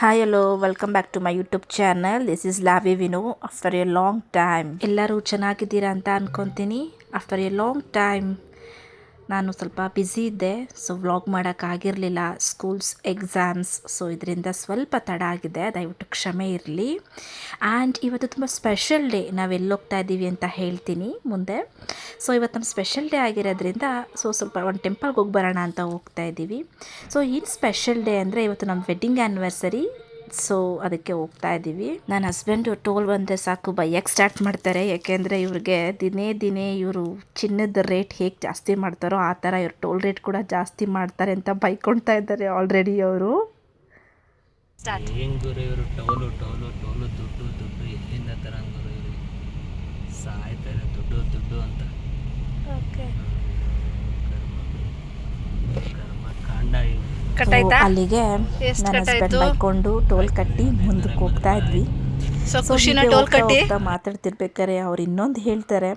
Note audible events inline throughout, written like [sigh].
Hi hello welcome back to my YouTube channel this is Lavi Vino after a long time ಎಲ್ಲರೂ ಚೆನ್ನಾಗಿದ್ದೀರಾ ಅಂತ ಅನ್ಕೊತೀನಿ. After a long time ನಾನು ಸ್ವಲ್ಪ busy ಇದ್ದೆ ಸೊ ವ್ಲಾಗ್ ಮಾಡೋಕ್ಕಾಗಿರಲಿಲ್ಲ ಸ್ಕೂಲ್ಸ್ ಎಕ್ಸಾಮ್ಸ್ ಸೊ ಇದರಿಂದ ಸ್ವಲ್ಪ ತಡ ಆಗಿದೆ, ದಯವಿಟ್ಟು ಕ್ಷಮೆ ಇರಲಿ. ಆ್ಯಂಡ್ ಇವತ್ತು ತುಂಬ ಸ್ಪೆಷಲ್ ಡೇ ನಾವು ಹೋಗ್ತಾ ಇದ್ದೀವಿ ಅಂತ ಹೇಳ್ತೀನಿ ಮುಂದೆ. ಸೊ ಇವತ್ತು ನಮ್ಮ ಸ್ಪೆಷಲ್ ಡೇ ಆಗಿರೋದ್ರಿಂದ ಸೊ ಸ್ವಲ್ಪ ಒಂದು ಟೆಂಪಲ್ಗೆ ಹೋಗಿ ಬರೋಣ ಅಂತ ಹೋಗ್ತಾ ಇದ್ದೀವಿ. ಸೊ ಏನು ಸ್ಪೆಷಲ್ ಡೇ ಅಂದರೆ ಇವತ್ತು ನಮ್ಮ ವೆಡ್ಡಿಂಗ್ ಆ್ಯನಿವರ್ಸರಿ ಸೊ ಅದಕ್ಕೆ ಹೋಗ್ತಾ ಇದ್ದೀವಿ ನನ್ನ ಹಸ್ಬೆಂಡು ಟೋಲ್ ಬಂದರೆ ಸಾಕು ಬೈಯಕ್ಕೆ ಸ್ಟಾರ್ಟ್ ಮಾಡ್ತಾರೆ. ಯಾಕೆಂದರೆ ಇವ್ರಿಗೆ ದಿನೇ ದಿನೇ ಇವರು ಚಿನ್ನದ ರೇಟ್ ಹೇಗೆ ಜಾಸ್ತಿ ಮಾಡ್ತಾರೋ ಆ ಥರ ಇವ್ರು ಟೋಲ್ ರೇಟ್ ಕೂಡ ಜಾಸ್ತಿ ಮಾಡ್ತಾರೆ ಅಂತ ಬೈಕೊಳ್ತಾ ಇದ್ದಾರೆ ಆಲ್ರೆಡಿ ಅವರು ಹೆಂಗ್ ಗುರು ಇವರು ಟೋಲು ಟೋಲು ಟೋಲು ದುಡ್ಡು ದುಡ್ಡು ಎಲ್ಲಿಂದ ತರಂಗ್ ಇವರು ಸಾಯ್ತಾರೆ ದುಡ್ಡು ದುಡ್ಡು ಅಂತ. ಕರ್ಮ ಕರ್ಮ ಕಾಂಡ ಅಲ್ಲಿಗೆ ನನ್ನ ಹಸ್ಬೆಂಡ್ ಬೈಕೊಂಡು ಟೋಲ್ ಕಟ್ಟಿ ಮುಂದಕ್ಕೆ ಹೋಗ್ತಾ ಇದ್ವಿ. ಸೊ ಖುಷಿನ ಟೋಲ್ ಕಟ್ಟಿ? ಮಾತಾಡ್ತಿರ್ಬೇಕಾರೆ ಅವ್ರು ಇನ್ನೊಂದು ಹೇಳ್ತಾರೆ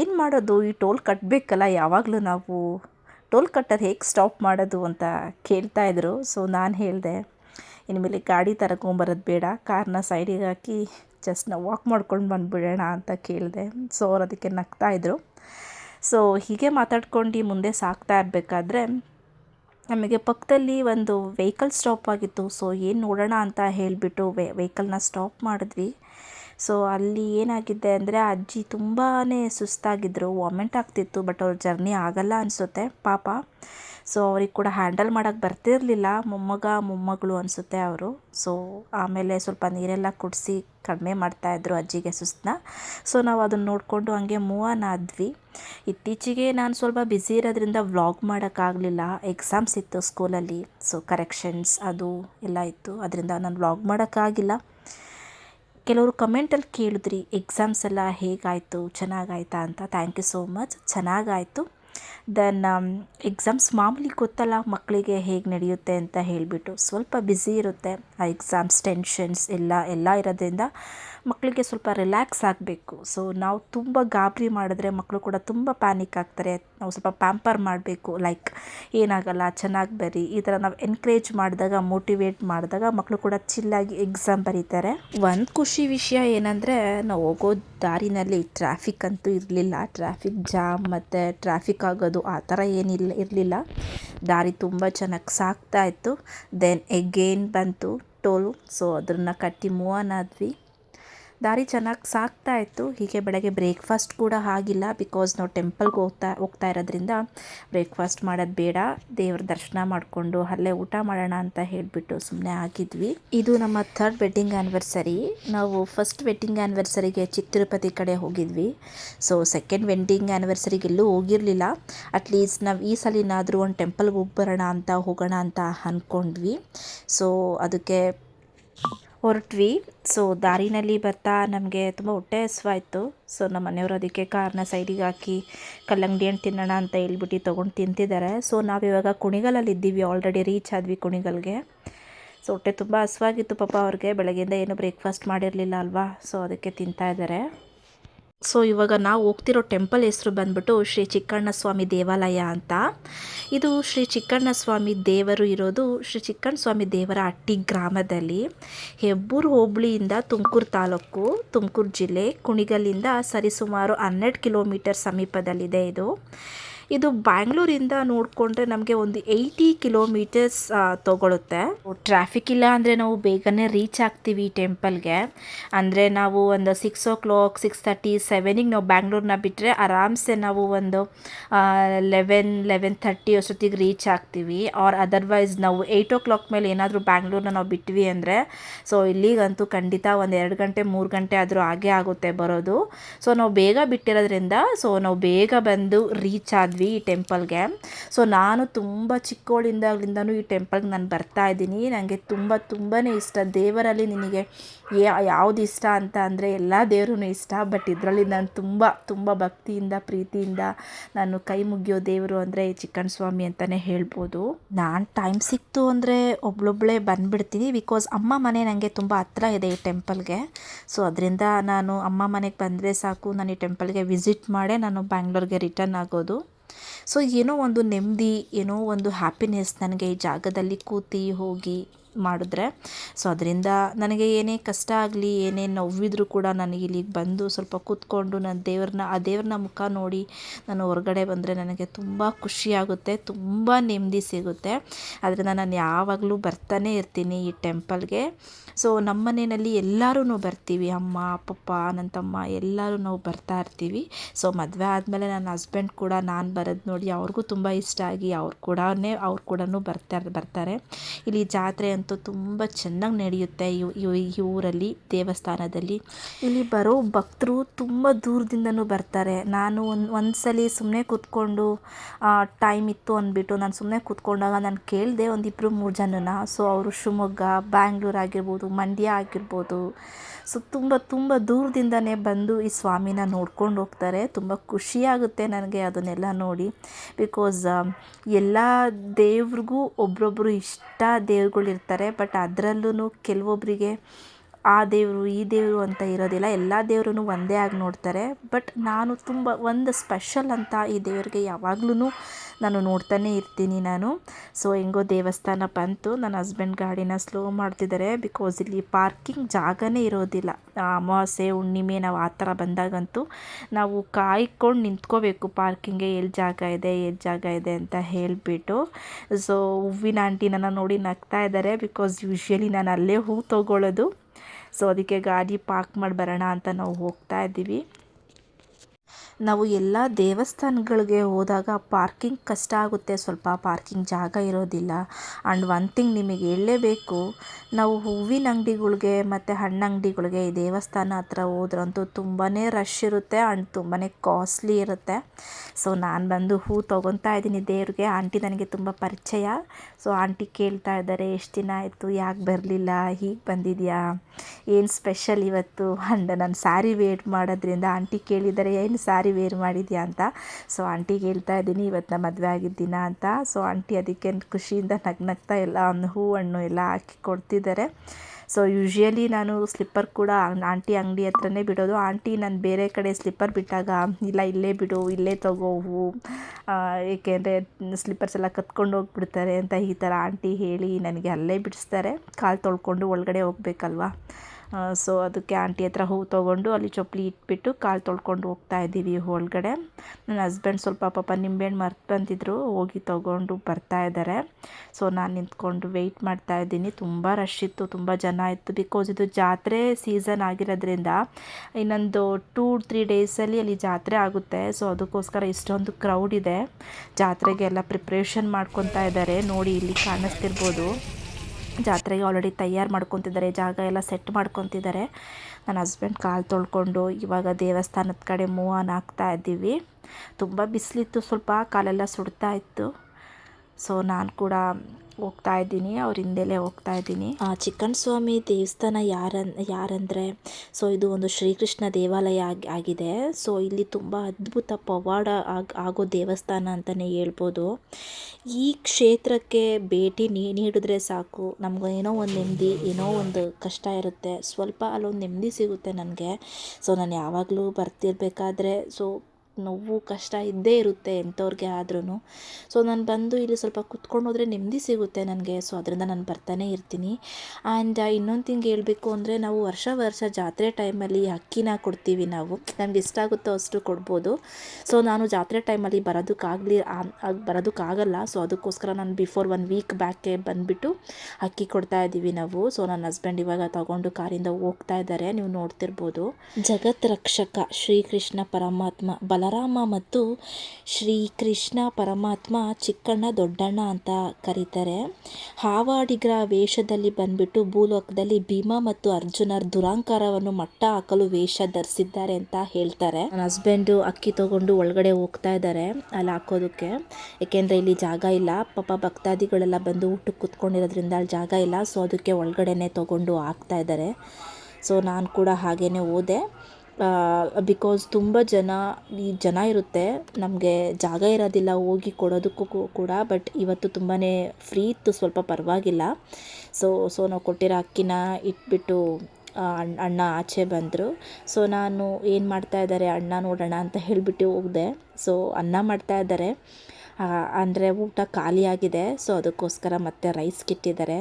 ಏನು ಮಾಡೋದು? ಈ ಟೋಲ್ ಕಟ್ಟಬೇಕಲ್ಲ ಯಾವಾಗಲೂ ನಾವು ಟೋಲ್ ಕಟ್ಟೋದು ಹೇಗೆ ಸ್ಟಾಪ್ ಮಾಡೋದು? ಅಂತ ಕೇಳ್ತಾ ಇದ್ರು. ಸೊ ನಾನು ಹೇಳಿದೆ ಇನ್ಮೇಲೆ ಗಾಡಿ ತರಕೊಂಬರೋದು ಬೇಡ ಕಾರ್ನ ಸೈಡಿಗೆ ಹಾಕಿ ಜಸ್ಟ್ ನಾವು ವಾಕ್ ಮಾಡ್ಕೊಂಡು ಬಂದುಬಿಡೋಣ ಅಂತ ಕೇಳಿದೆ. ಸೊ ಅವ್ರು ಅದಕ್ಕೆ ನಗ್ತಾ ಇದ್ರು. ಸೊ ಹೀಗೆ ಮಾತಾಡ್ಕೊಂಡು ಮುಂದೆ ಸಾಕ್ತಾ ಇರಬೇಕಾದ್ರೆ ನಮಗೆ ಪಕ್ಕದಲ್ಲಿ ಒಂದು ವೆಹಿಕಲ್ ಸ್ಟಾಪ್ ಆಗಿತ್ತು. ಸೊ, ಏನು ನೋಡೋಣ ಅಂತ ಹೇಳಿಬಿಟ್ಟು ವೆಹಿಕಲ್ನ ಸ್ಟಾಪ್ ಮಾಡಿದ್ವಿ. ಸೊ, ಅಲ್ಲಿ ಏನಾಗಿದೆ ಅಂದರೆ, ಅಜ್ಜಿ ತುಂಬಾ ಸುಸ್ತಾಗಿದ್ದರು ವಾಮೆಂಟ್ ಆಗ್ತಿತ್ತು, ಬಟ್ ಅವ್ರ ಜರ್ನಿ ಆಗಲ್ಲ ಅನಿಸುತ್ತೆ. ಪಾಪ. ಸೊ ಅವ್ರಿಗೆ ಕೂಡ ಹ್ಯಾಂಡಲ್ ಮಾಡೋಕ್ಕೆ ಬರ್ತಿರಲಿಲ್ಲ. ಮೊಮ್ಮಗ, ಮೊಮ್ಮಗಳು ಅನಿಸುತ್ತೆ ಅವರು. ಸೊ ಆಮೇಲೆ ಸ್ವಲ್ಪ ನೀರೆಲ್ಲ ಕುಡಿಸಿ ಕಡಿಮೆ ಮಾಡ್ತಾಯಿದ್ರು ಅಜ್ಜಿಗೆ ಸುಸ್ತನ್ನ ಸೊ ನಾವು ಅದನ್ನು ನೋಡಿಕೊಂಡು ಹಂಗೆ ಮೂವ್ ಆದ್ವಿ. ಇತ್ತೀಚೆಗೆ ನಾನು ಸ್ವಲ್ಪ ಬ್ಯುಸಿ ಇರೋದ್ರಿಂದ ವ್ಲಾಗ್ ಮಾಡೋಕ್ಕಾಗಲಿಲ್ಲ ಎಕ್ಸಾಮ್ಸ್ ಇತ್ತು ಸ್ಕೂಲಲ್ಲಿ ಸೊ ಕರೆಕ್ಷನ್ಸ್ ಅದು ಎಲ್ಲ ಇತ್ತು. ಅದರಿಂದ ನಾನು ವ್ಲಾಗ್ ಮಾಡೋಕ್ಕಾಗಿಲ್ಲ ಕೆಲವರು ಕಮೆಂಟಲ್ಲಿ ಕೇಳಿದ್ರಿ ಎಕ್ಸಾಮ್ಸ್ ಎಲ್ಲ ಹೇಗಾಯಿತು, ಚೆನ್ನಾಗಾಯ್ತಾ ಅಂತ. ಥ್ಯಾಂಕ್ ಯು ಸೋ ಮಚ್ ಚೆನ್ನಾಗಾಯಿತು. ದೆನ್ ಎಕ್ಸಾಮ್ಸ್ ಮಾಮೂಲಿ ಗೊತ್ತಲ್ಲ ಮಕ್ಕಳಿಗೆ ಹೇಗೆ ನಡೆಯುತ್ತೆ ಅಂತ ಹೇಳಿಬಿಟ್ಟು. ಸ್ವಲ್ಪ ಬ್ಯುಸಿ ಇರುತ್ತೆ. ಆ ಎಕ್ಸಾಮ್ಸ್ ಟೆನ್ಷನ್ಸ್ ಎಲ್ಲ ಎಲ್ಲ ಇರೋದ್ರಿಂದ ಮಕ್ಕಳಿಗೆ ಸ್ವಲ್ಪ ರಿಲ್ಯಾಕ್ಸ್ ಆಗಬೇಕು. ಸೊ ನಾವು ತುಂಬ ಗಾಬರಿ ಮಾಡಿದ್ರೆ ಮಕ್ಕಳು ಕೂಡ ತುಂಬ ಪ್ಯಾನಿಕ್ ಆಗ್ತಾರೆ. ನಾವು ಸ್ವಲ್ಪ ಪ್ಯಾಂಪರ್ ಮಾಡಬೇಕು. ಲೈಕ್ ಏನಾಗಲ್ಲ, ಚೆನ್ನಾಗಿ ಬರಿ. ಈ ಥರ ನಾವು ಎನ್ಕರೇಜ್ ಮಾಡಿದಾಗ ಮೋಟಿವೇಟ್ ಮಾಡಿದಾಗ ಮಕ್ಕಳು ಕೂಡ ಚಿಲ್ಲಾಗಿ ಎಕ್ಸಾಮ್ ಬರೀತಾರೆ. ಒಂದು ಖುಷಿ ವಿಷಯ ಏನಂದರೆ, ನಾವು ಹೋಗೋ ದಾರಿನಲ್ಲಿ ಟ್ರಾಫಿಕ್ ಅಂತೂ ಇರಲಿಲ್ಲ. ಟ್ರಾಫಿಕ್ ಜಾಮ್ ಮತ್ತು ಟ್ರಾಫಿಕ್ ಆಗೋದು ಆ ಥರ ಏನಿಲ್ಲ, ಇರಲಿಲ್ಲ. ದಾರಿ ತುಂಬ ಚೆನ್ನಾಗಿ ಸಾಕ್ತಾ ಇತ್ತು. ದೆನ್ ಎಗೇನ್ ಬಂತು ಟೋಲು. ಸೊ ಅದನ್ನು ಕಟ್ಟಿ ಮೂವ್ ಆನ್ ಆದ್ವಿ. ದಾರಿ ಚೆನ್ನಾಗಿ ಸಾಕ್ತಾ ಇತ್ತು. ಹೀಗೆ ಬೆಳಗ್ಗೆ ಬ್ರೇಕ್ಫಾಸ್ಟ್ ಕೂಡ ಆಗಿಲ್ಲ. ಬಿಕಾಸ್ ನಾವು ಟೆಂಪಲ್ಗೆ ಹೋಗ್ತಾ ಹೋಗ್ತಾ ಇರೋದ್ರಿಂದ ಬ್ರೇಕ್ಫಾಸ್ಟ್ ಮಾಡೋದು ಬೇಡ. ದೇವ್ರ ದರ್ಶನ ಮಾಡಿಕೊಂಡು ಅಲ್ಲೇ ಊಟ ಮಾಡೋಣ ಅಂತ ಹೇಳಿಬಿಟ್ಟು ಸುಮ್ಮನೆ ಆಗಿದ್ವಿ. ಇದು ನಮ್ಮ ಥರ್ಡ್ ವೆಡ್ಡಿಂಗ್ ಆ್ಯನಿವರ್ಸರಿ ನಾವು ಫಸ್ಟ್ ವೆಡ್ಡಿಂಗ್ ಆ್ಯನಿವರ್ಸರಿಗೆ ಚಿತ್ರಪತಿ ಕಡೆ ಹೋಗಿದ್ವಿ. ಸೊ ಸೆಕೆಂಡ್ ವೆಡ್ಡಿಂಗ್ ಆ್ಯನಿವರ್ಸರಿಗೆ ಎಲ್ಲೂ ಹೋಗಿರಲಿಲ್ಲ. ಅಟ್ಲೀಸ್ಟ್ ನಾವು ಈ ಸಲಿನಾದರೂ ಒಂದು ಟೆಂಪಲ್ಗೆ ಹೋಗಿ ಬರೋಣ ಅಂತ ಹೋಗೋಣ ಅಂತ ಅಂದ್ಕೊಂಡ್ವಿ ಸೊ ಅದಕ್ಕೆ ಹೊರಟ್ವಿ. ಸೊ ದಾರಿನಲ್ಲಿ ಬರ್ತಾ ನಮಗೆ ತುಂಬ ಹೊಟ್ಟೆ ಹಸುವಾಯಿತು ಸೊ ನಮ್ಮ ಮನೆಯವರು ಅದಕ್ಕೆ ಕಾರ್ನ ಸೈಡಿಗೆ ಹಾಕಿ ಕಲ್ಲಂಗಡಿ ಹಣ್ಣು ತಿನ್ನೋಣ ಅಂತ ಹೇಳ್ಬಿಟ್ಟು ತೊಗೊಂಡು ತಿಂತಿದ್ದಾರೆ ಸೊ ನಾವಿವಾಗ ಕುಣಿಗಲಲ್ಲಿ ಇದ್ದೀವಿ. ಆಲ್ರೆಡಿ ರೀಚ್ ಆದ್ವಿ ಕುಣಿಗಲ್ಗೆ. ಸೊ ಹೊಟ್ಟೆ ತುಂಬ ಹಸುವಾಗಿತ್ತು ಪಾಪ ಅವ್ರಿಗೆ. ಬೆಳಗ್ಗೆಯಿಂದ ಏನು ಬ್ರೇಕ್ಫಾಸ್ಟ್ ಮಾಡಿರಲಿಲ್ಲ ಅಲ್ವಾ? ಸೊ ಅದಕ್ಕೆ ತಿಂತಾ ಇದ್ದಾರೆ ಸೊ ಇವಾಗ ನಾವು ಹೋಗ್ತಿರೋ ಟೆಂಪಲ್ ಹೆಸರು ಬಂದ್ಬಿಟ್ಟು ಶ್ರೀ ಚಿಕ್ಕಣ್ಣ ಸ್ವಾಮಿ ದೇವಾಲಯ ಅಂತ. ಇದು ಶ್ರೀ ಚಿಕ್ಕಣ್ಣ ಸ್ವಾಮಿ ದೇವರು ಇರೋದು ಶ್ರೀ ಚಿಕ್ಕಣ್ಣ ಸ್ವಾಮಿ ದೇವರ ಹಟ್ಟಿ ಗ್ರಾಮದಲ್ಲಿ. ಹೆಬ್ಬೂರು ಹೋಬಳಿಯಿಂದ ತುಮಕೂರು ತಾಲೂಕು, ತುಮಕೂರು ಜಿಲ್ಲೆ ಕುಣಿಗಲ್ಲಿಂದ ಸರಿಸುಮಾರು ಹನ್ನೆರಡು ಕಿಲೋಮೀಟರ್ ಸಮೀಪದಲ್ಲಿದೆ ಇದು. ಇದು ಬ್ಯಾಂಗ್ಳೂರಿಂದ ನೋಡಿಕೊಂಡ್ರೆ ನಮಗೆ ಒಂದು ಏಯ್ಟಿ ಕಿಲೋಮೀಟರ್ಸ್ ತಗೊಳುತ್ತೆ. ಟ್ರಾಫಿಕ್ ಇಲ್ಲ ಅಂದರೆ ನಾವು ಬೇಗನೆ ರೀಚ್ ಆಗ್ತೀವಿ ಟೆಂಪಲ್ಗೆ ಅಂದರೆ ನಾವು ಒಂದು six o'clock six thirty ಸೆವೆನಿಗೆ ನಾವು ಬ್ಯಾಂಗ್ಳೂರ್ನ ಬಿಟ್ಟರೆ ಆರಾಮ್ಸೆ ನಾವು ಒಂದು ಲೆವೆನ್ ಲೆವೆನ್ ಥರ್ಟಿ ಅಷ್ಟೊತ್ತಿಗೆ ರೀಚ್ ಆಗ್ತೀವಿ. ಆರ್ ಅದರ್ವೈಸ್ ನಾವು ಏಯ್ಟ್ ಓ ಕ್ಲಾಕ್ ಮೇಲೆ ಏನಾದರೂ ಬ್ಯಾಂಗ್ಳೂರ್ನ ನಾವು ಬಿಟ್ವಿ ಅಂದರೆ ಸೊ ಇಲ್ಲಿಗಂತೂ ಖಂಡಿತ ಒಂದು ಎರಡು ಗಂಟೆ, ಮೂರು ಗಂಟೆ ಆದರೂ ಆಗೇ ಆಗುತ್ತೆ ಬರೋದು. ಸೊ ನಾವು ಬೇಗ ಬಿಟ್ಟಿರೋದ್ರಿಂದ ಸೊ ನಾವು ಬೇಗ ಬಂದು ರೀಚ್ ಆದ್ವಿ ಈ ಟೆಂಪಲ್ಗೆ. ಸೊ ನಾನು ತುಂಬ ಚಿಕ್ಕವಳಿಂದಾಗ್ಲಿಂದನೂ ಈ ಟೆಂಪಲ್ಗೆ ನಾನು ಬರ್ತಾ ಇದ್ದೀನಿ. ನನಗೆ ತುಂಬ ತುಂಬಾ ಇಷ್ಟ. ದೇವರಲ್ಲಿ ನಿನಗೆ ಯಾವ್ದು ಇಷ್ಟ ಅಂತ ಅಂದರೆ ಎಲ್ಲ ದೇವ್ರೂ ಇಷ್ಟ, ಬಟ್ ಇದರಲ್ಲಿ ನಾನು ತುಂಬ ತುಂಬ ಭಕ್ತಿಯಿಂದ, ಪ್ರೀತಿಯಿಂದ ನಾನು ಕೈ ಮುಗಿಯೋ ದೇವರು ಅಂದರೆ ಚಿಕ್ಕನ್ ಸ್ವಾಮಿ ಅಂತಲೇ ಹೇಳ್ಬೋದು. ನಾನು ಟೈಮ್ ಸಿಕ್ತು ಅಂದರೆ ಒಬ್ಳೊಬ್ಳೆ ಬಂದುಬಿಡ್ತೀನಿ ಬಿಕಾಸ್ ಅಮ್ಮ ಮನೆ ನನಗೆ ತುಂಬ ಹತ್ರ ಇದೆ ಈ ಟೆಂಪಲ್ಗೆ ಸೊ ಅದರಿಂದ ನಾನು ಅಮ್ಮ ಮನೆಗೆ ಬಂದರೆ ಸಾಕು, ನಾನು ಈ ಟೆಂಪಲ್ಗೆ ವಿಸಿಟ್ ಮಾಡೇ ನಾನು ಬ್ಯಾಂಗ್ಳೂರ್ಗೆ ರಿಟರ್ನ್ ಆಗೋದು. ಸೊ ಏನೋ ಒಂದು ನೆಮ್ಮದಿ, ಏನೋ ಒಂದು ಹ್ಯಾಪಿನೆಸ್ ನನಗೆ ಈ ಜಾಗದಲ್ಲಿ ಕೂತಿ ಹೋಗಿ ಮಾಡಿದ್ರೆ. ಸೊ ಅದರಿಂದ ನನಗೆ ಏನೇ ಕಷ್ಟ ಆಗಲಿ, ಏನೇ ನೋವಿದ್ರೂ ಕೂಡ ನನಗೆ ಇಲ್ಲಿಗೆ ಬಂದು ಸ್ವಲ್ಪ ಕೂತ್ಕೊಂಡು ನಾನು ದೇವ್ರನ್ನ, ಆ ದೇವ್ರನ್ನ ಮುಖ ನೋಡಿ ನಾನು ಹೊರಗಡೆ ಬಂದರೆ ನನಗೆ ತುಂಬ ಖುಷಿಯಾಗುತ್ತೆ ತುಂಬ ನೆಮ್ಮದಿ ಸಿಗುತ್ತೆ. ಅದರಿಂದ ನಾನು ಯಾವಾಗಲೂ ಬರ್ತಾನೆ ಇರ್ತೀನಿ ಈ ಟೆಂಪಲ್ಗೆ. ಸೊ ನಮ್ಮ ಮನೆಯಲ್ಲಿ ಎಲ್ಲರೂ ಬರ್ತೀವಿ. ಅಮ್ಮ, ಪಪ್ಪ ನನ್ನ ತಮ್ಮ ಎಲ್ಲರೂ ನಾವು ಬರ್ತಾ ಇರ್ತೀವಿ. ಸೊ ಮದುವೆ ಆದಮೇಲೆ ನನ್ನ ಹಸ್ಬೆಂಡ್ ಕೂಡ ನಾನು ಬರೋದು ನೋಡಿ ಅವ್ರಿಗೂ ತುಂಬ ಇಷ್ಟ ಆಗಿ ಅವ್ರು ಕೂಡ ಅವ್ರು ಕೂಡ ಬರ್ತಾ ಬರ್ತಾರೆ. ಇಲ್ಲಿ ಜಾತ್ರೆ ಅಂತೂ ತುಂಬ ಚೆನ್ನಾಗಿ ನಡೆಯುತ್ತೆ ಈ ಊರಲ್ಲಿ, ದೇವಸ್ಥಾನದಲ್ಲಿ. ಇಲ್ಲಿ ಬರೋ ಭಕ್ತರು ತುಂಬ ದೂರದಿಂದನೂ ಬರ್ತಾರೆ. ನಾನು ಒಂದು ಒಂದು ಸುಮ್ಮನೆ ಕೂತ್ಕೊಂಡು ಟೈಮ್ ಇತ್ತು ಅಂದ್ಬಿಟ್ಟು ನಾನು ಸುಮ್ಮನೆ ಕೂತ್ಕೊಂಡಾಗ ನಾನು ಕೇಳಿದೆ ಒಂದಿಬ್ಬರು ಮೂರು ಜನನ. ಸೊ ಅವರು ಶಿವಮೊಗ್ಗ, ಬ್ಯಾಂಗ್ಳೂರು ಆಗಿರ್ಬೋದು, ಮಂಡ್ಯ ಆಗಿರ್ಬೋದು. ಸೊ ತುಂಬ ತುಂಬ ದೂರದಿಂದನೇ ಬಂದು ಈ ಸ್ವಾಮಿನ ನೋಡ್ಕೊಂಡು ಹೋಗ್ತಾರೆ. ತುಂಬ ಖುಷಿಯಾಗುತ್ತೆ ನನಗೆ ಅದನ್ನೆಲ್ಲ ನೋಡಿ. ಬಿಕಾಸ್ ಎಲ್ಲ ದೇವ್ರಿಗೂ ಒಬ್ಬೊಬ್ಬರು ಇಷ್ಟ ದೇವ್ರುಗಳಿರ್ತಾರೆ. ಬಟ್ ಅದರಲ್ಲೂ ಕೆಲವೊಬ್ಬರಿಗೆ ಆ ದೇವರು, ಈ ದೇವರು ಅಂತ ಇರೋದಿಲ್ಲ. ಎಲ್ಲ ದೇವ್ರೂ ಒಂದೇ ಆಗಿ ನೋಡ್ತಾರೆ. ಬಟ್ ನಾನು ತುಂಬ ಒಂದು ಸ್ಪೆಷಲ್ ಅಂತ ಈ ದೇವರಿಗೆ ಯಾವಾಗ್ಲೂ ನಾನು ನೋಡ್ತಾನೆ ಇರ್ತೀನಿ ನಾನು. ಸೊ, ಹೆಂಗೋ ದೇವಸ್ಥಾನ ಬಂತು. ನನ್ನ ಹಸ್ಬೆಂಡ್ ಗಾಡಿನ ಸ್ಲೋ ಮಾಡ್ತಿದ್ದಾರೆ ಬಿಕಾಸ್ ಇಲ್ಲಿ ಪಾರ್ಕಿಂಗ್ ಜಾಗನೇ ಇರೋದಿಲ್ಲ. ಅಮಾವಾಸ್ಯೆ, ಹುಣ್ಣಿಮೆ ನಾವು ಆ ಥರ ಬಂದಾಗಂತೂ ನಾವು ಕಾಯ್ಕೊಂಡು ನಿಂತ್ಕೋಬೇಕು. ಪಾರ್ಕಿಂಗ್ಗೆ ಎಲ್ಲಿ ಜಾಗ ಇದೆ ಎಲ್ಲಿ ಜಾಗ ಇದೆ ಅಂತ ಹೇಳಿಬಿಟ್ಟು. ಸೊ ಹೂವಿನ ಆಂಟಿ ನನ್ನ ನೋಡಿ ನಗ್ತಾ ಇದ್ದಾರೆ ಬಿಕಾಸ್ ಯೂಶ್ವಲಿ ನಾನು ಅಲ್ಲೇ ಹೂ ತೊಗೊಳ್ಳೋದು ಸೊ ಅದಕ್ಕೆ ಗಾಡಿ ಪಾರ್ಕ್ ಮಾಡಿ ಬರೋಣ ಅಂತ ನಾವು ಹೋಗ್ತಾ ಇದ್ದೀವಿ. ನಾವು ಎಲ್ಲ ದೇವಸ್ಥಾನಗಳಿಗೆ ಹೋದಾಗ ಪಾರ್ಕಿಂಗ್ ಕಷ್ಟ ಆಗುತ್ತೆ. ಸ್ವಲ್ಪ ಪಾರ್ಕಿಂಗ್ ಜಾಗ ಇರೋದಿಲ್ಲ. ಆ್ಯಂಡ್ ಒನ್ ಥಿಂಗ್ ನಿಮಗೆ ಹೇಳಲೇಬೇಕು, ನಾವು ಹೂವಿನ ಅಂಗಡಿಗಳಿಗೆ ಮತ್ತು ಹಣ್ಣು ಅಂಗಡಿಗಳ್ಗೆ ಈ ದೇವಸ್ಥಾನ ಹತ್ರ ಹೋದ್ರಂತೂ ತುಂಬಾ ರಶ್ ಇರುತ್ತೆ ಆ್ಯಂಡ್ ತುಂಬಾ ಕಾಸ್ಟ್ಲಿ ಇರುತ್ತೆ. ಸೊ ನಾನು ಬಂದು ಹೂ ತೊಗೊತಾ ಇದ್ದೀನಿ ದೇವ್ರಿಗೆ. ಆಂಟಿ ನನಗೆ ತುಂಬ ಪರಿಚಯ. ಸೊ ಆಂಟಿ ಕೇಳ್ತಾ ಇದ್ದಾರೆ, ಎಷ್ಟು ದಿನ ಆಯಿತು? ಯಾಕೆ ಬರಲಿಲ್ಲ? ಹೀಗೆ ಬಂದಿದೆಯಾ? ಏನು ಸ್ಪೆಷಲ್ ಇವತ್ತು? ಅಂಡ್ ನಾನು ಸ್ಯಾರಿ ವೇಟ್ ಮಾಡೋದ್ರಿಂದ ಆಂಟಿ ಕೇಳಿದ್ದಾರೆ, ಏನು ಸ್ಯಾರಿ ವೇರ್ ಮಾಡಿದ್ಯಾ ಅಂತ. ಸೊ ಆಂಟಿಗೆ ಹೇಳ್ತಾ ಇದ್ದೀನಿ, ಇವತ್ತು ನಮ್ಮ ಮದುವೆ ಆಗಿದ್ದ ದಿನ ಅಂತ. ಸೊ ಆಂಟಿ ಅದಕ್ಕೆ ಖುಷಿಯಿಂದ ನಗ್ನಗ್ತಾ ಎಲ್ಲ ಹೂ ಹಣ್ಣು ಎಲ್ಲ ಹಾಕಿ ಕೊಡ್ತಿದ್ದಾರೆ. ಸೊ ಯೂಶ್ವಲಿ ನಾನು ಸ್ಲಿಪ್ಪರ್ ಕೂಡ ಆಂಟಿ ಅಂಗಡಿ ಹತ್ರನೇ ಬಿಡೋದು. ಆಂಟಿ ನಾನು ಬೇರೆ ಕಡೆ ಸ್ಲಿಪ್ಪರ್ ಬಿಟ್ಟಾಗ, ಇಲ್ಲ, ಇಲ್ಲೇ ಬಿಡು, ಇಲ್ಲೇ ತಗೋ ಹೂ ಏಕೆಂದರೆ ಸ್ಲಿಪ್ಪರ್ಸ್ ಎಲ್ಲ ಕತ್ಕೊಂಡು ಹೋಗ್ಬಿಡ್ತಾರೆ ಅಂತ ಈ ಥರ ಆಂಟಿ ಹೇಳಿ ನನಗೆ ಅಲ್ಲೇ ಬಿಡಿಸ್ತಾರೆ. ಕಾಲು ತೊಳ್ಕೊಂಡು ಒಳಗಡೆ ಹೋಗ್ಬೇಕಲ್ವಾ? ಸೊ ಅದಕ್ಕೆ ಆಂಟಿ ಹತ್ರ ಹೂ ತೊಗೊಂಡು ಅಲ್ಲಿ ಚಪ್ಪಲಿ ಇಟ್ಬಿಟ್ಟು ಕಾಲು ತೊಳ್ಕೊಂಡು ಹೋಗ್ತಾ ಇದ್ದೀವಿ ಒಳಗಡೆ ನನ್ನ ಹಸ್ಬೆಂಡ್ ಸ್ವಲ್ಪ ಪಾಪ ನಿಂಬೆಹಣ್ಣು ಮರ್ತು ಬಂದಿದ್ರು, ಹೋಗಿ ತೊಗೊಂಡು ಬರ್ತಾ ಇದ್ದಾರೆ. ಸೊ ನಾನು ನಿಂತ್ಕೊಂಡು ವೆಯ್ಟ್ ಮಾಡ್ತಾ ಇದ್ದೀನಿ. ತುಂಬ ರಶ್ ಇತ್ತು, ತುಂಬ ಜನ ಇತ್ತು ಬಿಕಾಸ್ ಇದು ಜಾತ್ರೆ ಸೀಸನ್ ಆಗಿರೋದ್ರಿಂದ ಇನ್ನೊಂದು ಟೂ ತ್ರೀ ಡೇಸಲ್ಲಿ ಅಲ್ಲಿ ಜಾತ್ರೆ ಆಗುತ್ತೆ. ಸೊ ಅದಕ್ಕೋಸ್ಕರ ಇಷ್ಟೊಂದು ಕ್ರೌಡ್ ಇದೆ. ಜಾತ್ರೆಗೆಲ್ಲ ಪ್ರಿಪ್ರೇಷನ್ ಮಾಡ್ಕೊತಾ ಇದ್ದಾರೆ. ನೋಡಿ, ಇಲ್ಲಿ ಕಾಣಿಸ್ತಿರ್ಬೋದು. ಜಾತ್ರೆಗೆ ಆಲ್ರೆಡಿ ತಯಾರು ಮಾಡ್ಕೊತಿದ್ದಾರೆ, ಜಾಗ ಎಲ್ಲ ಸೆಟ್ ಮಾಡ್ಕೊತಿದ್ದಾರೆ. ನನ್ನ ಹಸ್ಬೆಂಡ್ ಕಾಲು ತೊಳ್ಕೊಂಡು ಇವಾಗ ದೇವಸ್ಥಾನದ ಕಡೆ ಮೂವ್ ಆನ್ ಆಗ್ತಾ ಇದ್ದೀವಿ. ತುಂಬ ಬಿಸಿಲಿತ್ತು, ಸ್ವಲ್ಪ ಕಾಲೆಲ್ಲ ಸುಡ್ತಾ ಇತ್ತು. ಸೊ ನಾನು ಕೂಡ ಹೋಗ್ತಾ ಇದ್ದೀನಿ, ಅವ್ರ ಹಿಂದೆಲೇ ಹೋಗ್ತಾ ಇದ್ದೀನಿ. ಚಿಕ್ಕನ್ ಸ್ವಾಮಿ ದೇವಸ್ಥಾನ ಯಾರನ್, ಯಾರಂದರೆ, ಸೊ ಇದು ಒಂದು ಶ್ರೀಕೃಷ್ಣ ದೇವಾಲಯ ಆಗಿ, ಆಗಿದೆ. ಸೊ ಇಲ್ಲಿ ತುಂಬ ಅದ್ಭುತ ಪವಾಡ ಆಗ, ಆಗೋ ದೇವಸ್ಥಾನ ಅಂತಲೇ ಹೇಳ್ಬೋದು. ಈ ಕ್ಷೇತ್ರಕ್ಕೆ ಭೇಟಿ ನೀಡಿದ್ರೆ ಸಾಕು. ನಮ್ಗೆ ಏನೋ ಒಂದು ನೆಮ್ಮದಿ, ಏನೋ ಒಂದು ಕಷ್ಟ ಇರುತ್ತೆ. ಸ್ವಲ್ಪ ಅಲ್ಲೊಂದು ನೆಮ್ಮದಿ ಸಿಗುತ್ತೆ ನನಗೆ. ಸೊ ನಾನು ಯಾವಾಗಲೂ ಬರ್ತಿರ್ಬೇಕಾದ್ರೆ, ಸೊ ನೋವು, ಕಷ್ಟ ಇದ್ದೇ ಇರುತ್ತೆ ಎಂಥವ್ರಿಗೆ ಆದ್ರೂ ಸೊ ನಾನು ಬಂದು ಇಲ್ಲಿ ಸ್ವಲ್ಪ ಕುತ್ಕೊಂಡು ಹೋದರೆ ನೆಮ್ಮದಿ ಸಿಗುತ್ತೆ ನನಗೆ. ಸೊ ಅದರಿಂದ ನಾನು ಬರ್ತಾನೆ ಇರ್ತೀನಿ. ಆ್ಯಂಡ್ ಇನ್ನೊಂದು ಥಿಂಗ್ ಹೇಳಬೇಕು ಅಂದರೆ ನಾವು ವರ್ಷ ವರ್ಷ ಜಾತ್ರೆ ಟೈಮಲ್ಲಿ ಅಕ್ಕಿನ ಕೊಡ್ತೀವಿ ನಾವು. ನಮ್ಗೆ ಎಷ್ಟಾಗುತ್ತೋ ಅಷ್ಟು ಕೊಡ್ಬೋದು. ಸೊ ನಾನು ಜಾತ್ರೆ ಟೈಮಲ್ಲಿ ಬರೋದಕ್ಕಾಗಲಿ ಬರೋದಕ್ಕಾಗಲ್ಲ. ಸೊ ಅದಕ್ಕೋಸ್ಕರ ನಾನು ಬಿಫೋರ್ ಒನ್ ವೀಕ್ ಬ್ಯಾಕ್ಗೆ ಬಂದುಬಿಟ್ಟು ಅಕ್ಕಿ ಕೊಡ್ತಾ ಇದ್ದೀವಿ ನಾವು. ಸೊ ನನ್ನ ಹಸ್ಬೆಂಡ್ ಇವಾಗ ತಗೊಂಡು ಕಾರಿಂದ ಹೋಗ್ತಾ ಇದ್ದಾರೆ. ನೀವು ನೋಡ್ತಿರ್ಬೋದು. ಜಗತ್ ರಕ್ಷಕ ಶ್ರೀಕೃಷ್ಣ ಪರಮಾತ್ಮ ಬಲರಾಮ ಮತ್ತು ಶ್ರೀಕೃಷ್ಣ ಪರಮಾತ್ಮ ಚಿಕ್ಕಣ್ಣ ದೊಡ್ಡಣ್ಣ ಅಂತ ಕರೀತಾರೆ. ಹಾವಾಡಿಗ್ರ ವೇಷದಲ್ಲಿ ಬಂದ್ಬಿಟ್ಟು ಭೂಲೋಕದಲ್ಲಿ ಭೀಮ ಮತ್ತು ಅರ್ಜುನರ ದುರಾಂಕಾರವನ್ನು ಮಟ್ಟ ಹಾಕಲು ವೇಷ ಧರಿಸಿದ್ದಾರೆ ಅಂತ ಹೇಳ್ತಾರೆ. ನನ್ನ ಹಸ್ಬೆಂಡು ಅಕ್ಕಿ ತಗೊಂಡು ಒಳಗಡೆ ಹೋಗ್ತಾ ಇದ್ದಾರೆ ಅಲ್ಲಿ ಹಾಕೋದಕ್ಕೆ. ಏಕೆಂದರೆ ಇಲ್ಲಿ ಜಾಗ ಇಲ್ಲ. ಪಾಪ ಭಕ್ತಾದಿಗಳೆಲ್ಲ ಬಂದು ಊಟಕ್ಕೆ ಕುತ್ಕೊಂಡಿರೋದ್ರಿಂದ ಅಲ್ಲಿ ಜಾಗ ಇಲ್ಲ. ಸೊ ಅದಕ್ಕೆ ಒಳಗಡೆನೆ ತಗೊಂಡು ಹಾಕ್ತಾ ಇದ್ದಾರೆ. ಸೊ ನಾನು ಕೂಡ ಹಾಗೇ ಹೋದೆ. ಬಿಕಾಸ್ ತುಂಬ ಜನ ಈ ಜನ ಇರುತ್ತೆ. ನಮಗೆ ಜಾಗ ಇರೋದಿಲ್ಲ, ಹೋಗಿ ಕೊಡೋದಕ್ಕೂ ಕೂಡ ಬಟ್ ಇವತ್ತು ತುಂಬಾ ಫ್ರೀ ಇತ್ತು, ಸ್ವಲ್ಪ ಪರವಾಗಿಲ್ಲ. ಸೊ ಸೊ ನಾವು ಕೊಟ್ಟಿರೋ ಅಕ್ಕಿನ ಇಟ್ಬಿಟ್ಟು ಅಣ್ಣ ಅಣ್ಣ ಆಚೆ ಬಂದರು. ಸೊ ನಾನು ಏನು ಮಾಡ್ತಾ ಇದ್ದಾರೆ, ಅಣ್ಣ ನೋಡೋಣ ಅಂತ ಹೇಳಿಬಿಟ್ಟು ಹೋಗಿದೆ. ಸೊ ಅನ್ನ ಮಾಡ್ತಾ ಇದ್ದಾರೆ. ಅಂದರೆ ಊಟ ಖಾಲಿಯಾಗಿದೆ ಸೊ ಅದಕ್ಕೋಸ್ಕರ ಮತ್ತೆ ರೈಸ್ ಇಟ್ಟಿದ್ದಾರೆ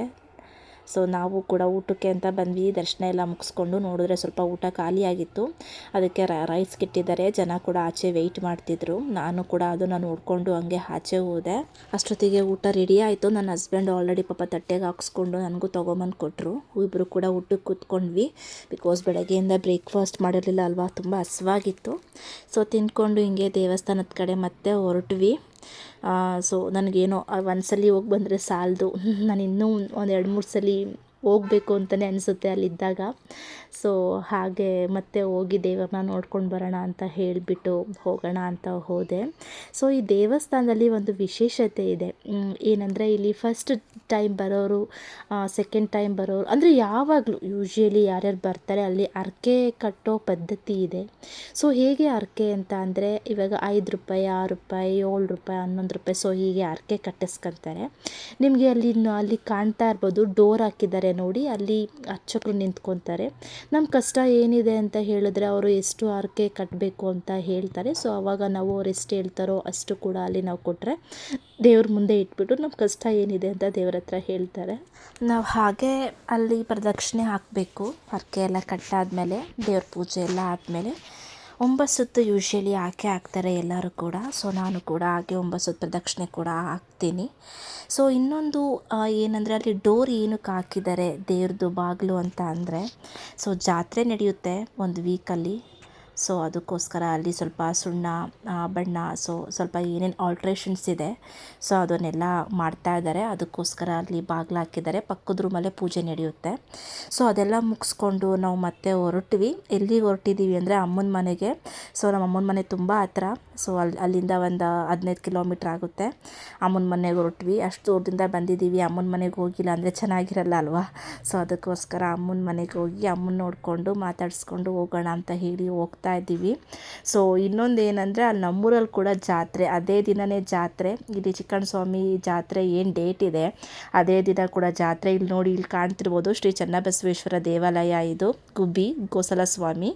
ಸೊ ನಾವು ಕೂಡ ಊಟಕ್ಕೆ ಅಂತ ಬಂದ್ವಿ. ದರ್ಶನ ಎಲ್ಲ ಮುಗಿಸ್ಕೊಂಡು ನೋಡಿದ್ರೆ ಸ್ವಲ್ಪ ಊಟ ಖಾಲಿಯಾಗಿತ್ತು ಅದಕ್ಕೆ ರೈಸ್ ಕಿಟ್ಟಿದ್ದಾರೆ. ಜನ ಕೂಡ ಆಚೆ ವೆಯ್ಟ್ ಮಾಡ್ತಿದ್ರು. ನಾನು ಕೂಡ ಅದನ್ನು ನೋಡಿಕೊಂಡು ಹಂಗೆ ಆಚೆ ಹೋದೆ. ಅಷ್ಟೊತ್ತಿಗೆ ಊಟ ರೆಡಿ ಆಯಿತು. ನನ್ನ ಹಸ್ಬೆಂಡ್ ಆಲ್ರೆಡಿ ಪಾಪ ತಟ್ಟೆಗೆ ಹಾಕ್ಸ್ಕೊಂಡು ನನಗೂ ತೊಗೊಂಬಂದು ಕೊಟ್ಟರು ಇಬ್ಬರು ಕೂಡ ಊಟಕ್ಕೆ ಕೂತ್ಕೊಂಡ್ವಿ. ಬಿಕಾಸ್ ಬೆಳಗ್ಗೆಯಿಂದ ಬ್ರೇಕ್ಫಾಸ್ಟ್ ಮಾಡಿರಲಿಲ್ಲ ಅಲ್ವಾ? ತುಂಬ ಹಸ್ವಾಗಿತ್ತು. ಸೊ ತಿಂದ್ಕೊಂಡು ಹಿಂಗೆ ದೇವಸ್ಥಾನದ ಕಡೆ ಮತ್ತೆ ಹೊರಟ್ವಿ. ಸೊ ನನಗೇನೋ ಒಂದ್ಸಲಿ ಹೋಗಿ ಬಂದರೆ ಸಾಲದು. [laughs] ನಾನು ಇನ್ನೂ ಒಂದು ಎರಡು ಮೂರು ಸಲ ಹೋಗಬೇಕು ಅಂತಲೇ ಅನಿಸುತ್ತೆ ಅಲ್ಲಿದ್ದಾಗ. ಸೊ ಹಾಗೆ ಮತ್ತೆ ಹೋಗಿ ದೇವರನ್ನ ನೋಡ್ಕೊಂಡು ಬರೋಣ ಅಂತ ಹೇಳಿಬಿಟ್ಟು ಹೋಗೋಣ ಅಂತ ಹೋದೆ. ಸೊ ಈ ದೇವಸ್ಥಾನದಲ್ಲಿ ಒಂದು ವಿಶೇಷತೆ ಇದೆ. ಏನಂದರೆ ಇಲ್ಲಿ ಫಸ್ಟ್ ಟೈಮ್ ಬರೋರು ಸೆಕೆಂಡ್ ಟೈಮ್ ಬರೋರು, ಅಂದರೆ ಯಾವಾಗಲೂ ಯೂಶ್ವಲಿ ಯಾರ್ಯಾರು ಬರ್ತಾರೆ, ಅಲ್ಲಿ ಅರ್ಕೆ ಕಟ್ಟೋ ಪದ್ಧತಿ ಇದೆ. ಸೊ ಹೇಗೆ ಅರ್ಕೆ ಅಂತ ಅಂದರೆ, ಇವಾಗ ಐದು ರೂಪಾಯಿ, ಆರು ರೂಪಾಯಿ, ಏಳು ರೂಪಾಯಿ, ಹನ್ನೊಂದು ರೂಪಾಯಿ ಸೊ ಹೀಗೆ ಅರ್ಕೆ ಕಟ್ಟಿಸ್ಕೊಂತಾರೆ. ನಿಮಗೆ ಅಲ್ಲಿ ಅಲ್ಲಿ ಕಾಣ್ತಾ ಇರ್ಬೋದು, ಡೋರ್ ಹಾಕಿದ್ದಾರೆ ನೋಡಿ ಅಲ್ಲಿ ಅರ್ಚಕರು ನಿಂತ್ಕೊತಾರೆ. ನಮ್ಮ ಕಷ್ಟ ಏನಿದೆ ಅಂತ ಹೇಳಿದ್ರೆ ಅವರು ಎಷ್ಟು ಹರಕೆ ಕಟ್ಟಬೇಕು ಅಂತ ಹೇಳ್ತಾರೆ. ಸೊ ಆವಾಗ ನಾವು ಅವ್ರು ಎಷ್ಟು ಹೇಳ್ತಾರೋ ಅಷ್ಟು ಕೂಡ ಅಲ್ಲಿ ನಾವು ಕೊಟ್ಟರೆ ದೇವ್ರ ಮುಂದೆ ಇಟ್ಬಿಟ್ಟು ನಮ್ಮ ಕಷ್ಟ ಏನಿದೆ ಅಂತ ದೇವ್ರ ಹತ್ರ ಹೇಳ್ತಾರೆ. ನಾವು ಹಾಗೆ ಅಲ್ಲಿ ಪ್ರದಕ್ಷಿಣೆ ಹಾಕಬೇಕು. ಹರಕೆ ಎಲ್ಲ ಕಟ್ಟಾದಮೇಲೆ, ದೇವ್ರ ಪೂಜೆ ಎಲ್ಲ ಆದಮೇಲೆ. ಒಂಬತ್ತು ಯೂಶ್ವಲಿ ಹಾಕೇ ಹಾಕ್ತಾರೆ ಎಲ್ಲರೂ ಕೂಡ. ಸೊ ನಾನು ಕೂಡ ಹಾಗೆ ಒಂಬತ್ತು ಪ್ರದಕ್ಷಿಣೆ ಕೂಡ ಹಾಕ್ತೀನಿ. ಸೊ ಇನ್ನೊಂದು ಏನಂದರೆ ಅಲ್ಲಿ ಡೋರ್ ಏನಕ್ಕೆ ಹಾಕಿದ್ದಾರೆ, ದೇವ್ರದ್ದು ಬಾಗಿಲು ಅಂತ ಅಂದರೆ ಸೊ ಜಾತ್ರೆ ನಡೆಯುತ್ತೆ ಒಂದು ವೀಕಲ್ಲಿ ಸೊ ಅದಕ್ಕೋಸ್ಕರ ಅಲ್ಲಿ ಸ್ವಲ್ಪ ಸುಣ್ಣ ಬಣ್ಣ, ಸೊ ಸ್ವಲ್ಪ ಏನೇನು ಆಲ್ಟ್ರೇಷನ್ಸ್ ಇದೆ, ಸೊ ಅದನ್ನೆಲ್ಲ ಮಾಡ್ತಾ ಇದ್ದಾರೆ. ಅದಕ್ಕೋಸ್ಕರ ಅಲ್ಲಿ ಬಾಗಿಲು ಹಾಕಿದ್ದಾರೆ. ಪಕ್ಕದ ರೂಮಲ್ಲೇ ಪೂಜೆ ನಡೆಯುತ್ತೆ. ಸೊ ಅದೆಲ್ಲ ಮುಗಿಸ್ಕೊಂಡು ನಾವು ಮತ್ತೆ ಹೊರಟ್ವಿ. ಎಲ್ಲಿ ಹೊರಟಿದ್ದೀವಿ ಅಂದರೆ ಅಮ್ಮನ ಮನೆಗೆ. ಸೊ ನಮ್ಮ ಅಮ್ಮನ ಮನೆ ತುಂಬ ಹತ್ರ. ಸೊ ಅಲ್ಲಿ ಅಲ್ಲಿಂದ ಒಂದು ಹದಿನೈದು ಕಿಲೋಮೀಟ್ರ್ ಆಗುತ್ತೆ. ಅಮ್ಮನ ಮನೆಗೆ ಹೊರಟ್ವಿ. ಅಷ್ಟು ದೂರದಿಂದ ಬಂದಿದ್ದೀವಿ ಅಮ್ಮನ ಮನೆಗೆ ಹೋಗಿಲ್ಲ ಅಂದರೆ ಚೆನ್ನಾಗಿರಲ್ಲ ಅಲ್ವಾ? ಸೊ ಅದಕ್ಕೋಸ್ಕರ ಅಮ್ಮನ ಮನೆಗೆ ಹೋಗಿ ಅಮ್ಮನ ನೋಡಿಕೊಂಡು ಮಾತಾಡಿಸ್ಕೊಂಡು ಹೋಗೋಣ ಅಂತ ಹೇಳಿ ಹೋಗ್ತಾ ಇದ್ದೀವಿ. ಸೊ ಇನ್ನೊಂದು ಏನಂದರೆ ಅಲ್ಲಿ ನಮ್ಮೂರಲ್ಲಿ ಕೂಡ ಜಾತ್ರೆ, ಅದೇ ದಿನವೇ ಜಾತ್ರೆ. ಇಲ್ಲಿ ಚಿಕ್ಕಣ್ಣ ಸ್ವಾಮಿ ಜಾತ್ರೆ ಏನು ಡೇಟ್ ಇದೆ, ಅದೇ ದಿನ ಕೂಡ ಜಾತ್ರೆ. ಇಲ್ಲಿ ನೋಡಿ, ಇಲ್ಲಿ ಕಾಣ್ತಿರ್ಬೋದು ಶ್ರೀ ಚನ್ನಬಸವೇಶ್ವರ ದೇವಾಲಯ ಇದು, ಗುಬ್ಬಿ, ಗೋಸಲ ಸ್ವಾಮಿ.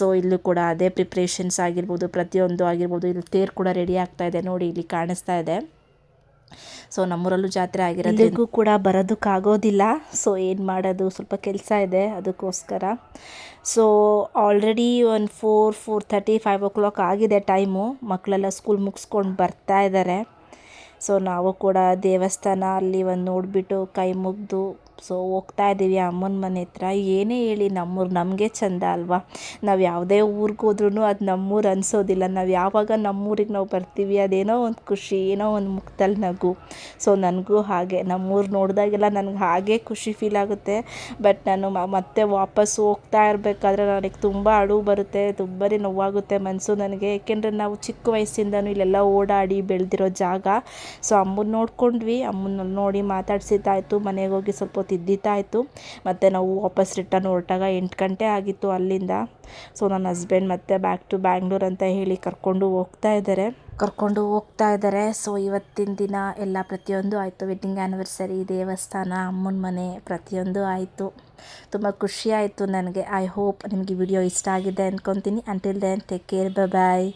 ಸೊ ಇಲ್ಲೂ ಕೂಡ ಅದೇ ಪ್ರಿಪ್ರೇಷನ್ಸ್ ಆಗಿರ್ಬೋದು, ಪ್ರತಿಯೊಂದು ಆಗಿರ್ಬೋದು, ಇಲ್ಲಿ ತೇರು ಕೂಡ ರೆಡಿ ಆಗ್ತಾ ಇದೆ. ನೋಡಿ, ಇಲ್ಲಿ ಕಾಣಿಸ್ತಾ ಇದೆ. ಸೊ ನಮ್ಮೂರಲ್ಲೂ ಜಾತ್ರೆ ಆಗಿರೋದ್ರಿಗೂ ಕೂಡ ಬರೋದಕ್ಕಾಗೋದಿಲ್ಲ. ಸೊ ಏನು ಮಾಡೋದು? ಸ್ವಲ್ಪ ಕೆಲಸ ಇದೆ ಅದಕ್ಕೋಸ್ಕರ. ಸೊ ಆಲ್ರೆಡಿ ಒಂದು four four thirty five o'clock ಆಗಿದೆ ಟೈಮು ಮಕ್ಕಳೆಲ್ಲ ಸ್ಕೂಲ್ ಮುಗಿಸ್ಕೊಂಡು ಬರ್ತಾ ಇದ್ದಾರೆ ಸೊ ನಾವು ಕೂಡ ದೇವಸ್ಥಾನ ಅಲ್ಲಿ ಒಂದು ನೋಡಿಬಿಟ್ಟು ಕೈ ಮುಗಿದು ಸೊ ಹೋಗ್ತಾ ಇದ್ದೀವಿ ಅಮ್ಮನ ಮನೆ ಹತ್ರ. ಏನೇ ಹೇಳಿ ನಮ್ಮೂರು ನಮಗೆ ಚಂದ ಅಲ್ವಾ? ನಾವು ಯಾವುದೇ ಊರಿಗೆ ಹೋದ್ರೂ ಅದು ನಮ್ಮೂರು ಅನಿಸೋದಿಲ್ಲ. ನಾವು ಯಾವಾಗ ನಮ್ಮೂರಿಗೆ ನಾವು ಬರ್ತೀವಿ ಅದೇನೋ ಒಂದು ಖುಷಿ, ಏನೋ ಒಂದು ಮುಖದಲ್ಲಿ ನಗು. ಸೊ ನನಗೂ ಹಾಗೆ. ನಮ್ಮೂರು ನೋಡಿದಾಗೆಲ್ಲ ನನಗೆ ಹಾಗೆ ಖುಷಿ ಫೀಲ್ ಆಗುತ್ತೆ. ಬಟ್ ನಾನು ಮತ್ತೆ ವಾಪಸ್ ಹೋಗ್ತಾ ಇರಬೇಕಾದ್ರೆ ನನಗೆ ತುಂಬ ಅಳು ಬರುತ್ತೆ ತುಂಬಾ ನೋವಾಗುತ್ತೆ ಮನಸ್ಸು ನನಗೆ. ಏಕೆಂದರೆ ನಾವು ಚಿಕ್ಕ ವಯಸ್ಸಿಂದನೂ ಇಲ್ಲೆಲ್ಲ ಓಡಾಡಿ ಬೆಳೆದಿರೋ ಜಾಗ. ಸೊ ಅಮ್ಮನ ನೋಡ್ಕೊಂಡ್ವಿ ಅಮ್ಮನ ನೋಡಿ ಮಾತಾಡ್ಸಿದ್ದಾಯಿತು, ಮನೆಗೆ ಹೋಗಿ ಸ್ವಲ್ಪ ತಿದ್ದಿತ್ತಾಯಿತು ಮತ್ತು ನಾವು ವಾಪಸ್ ರಿಟರ್ನ್ ಹೊರಟಾಗ ಎಂಟು ಗಂಟೆ ಆಗಿತ್ತು ಅಲ್ಲಿಂದ. ಸೊ ನನ್ನ ಹಸ್ಬೆಂಡ್ ಮತ್ತೆ ಬ್ಯಾಕ್ ಟು ಬ್ಯಾಂಗ್ಳೂರ್ ಅಂತ ಹೇಳಿ ಕರ್ಕೊಂಡು ಹೋಗ್ತಾ ಇದ್ದಾರೆ. ಕರ್ಕೊಂಡು ಹೋಗ್ತಾ ಇದ್ದಾರೆ. ಸೊ ಇವತ್ತಿನ ದಿನ ಎಲ್ಲ ಪ್ರತಿಯೊಂದು ಆಯಿತು. ವೆಡ್ಡಿಂಗ್ ಆ್ಯನಿವರ್ಸರಿ ದೇವಸ್ಥಾನ, ಅಮ್ಮನ ಮನೆ ಪ್ರತಿಯೊಂದು ಆಯಿತು. ತುಂಬ ಖುಷಿ ಆಯಿತು ನನಗೆ. ಐ ಹೋಪ್ ನಿಮಗೆ ವಿಡಿಯೋ ಇಷ್ಟ ಆಗಿದೆ ಅಂದ್ಕೊತೀನಿ until then take care bye